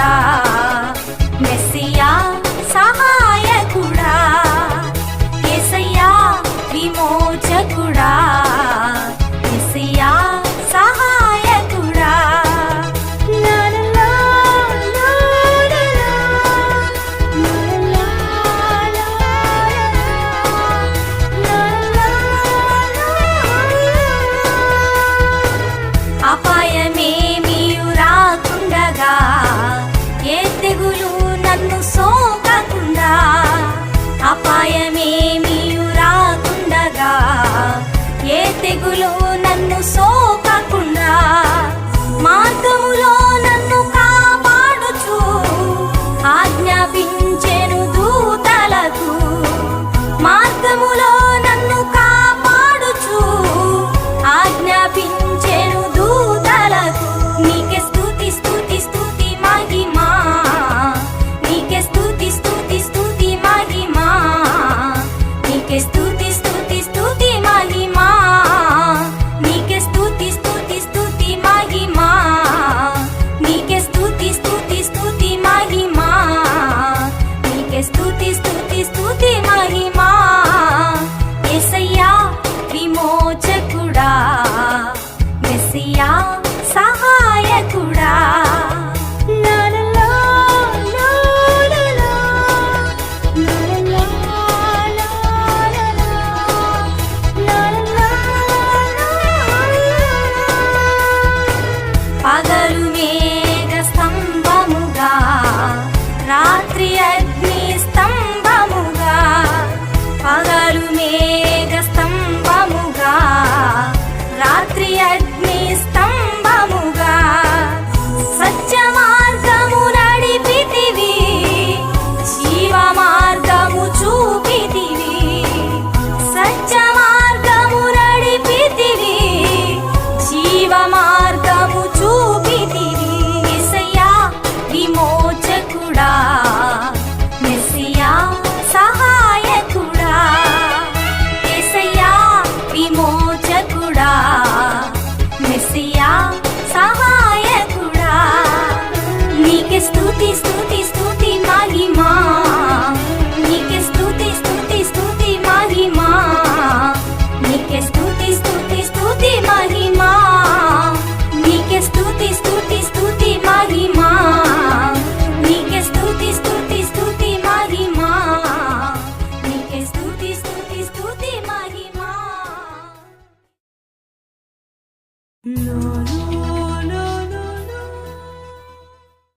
mitad. వెలుగులో నన్ను సోకకుండా మార్గములో స్థుతి స్థుతి స్థుతి మహిమా. ఎసయ్యా విమోచక खुशियाँ no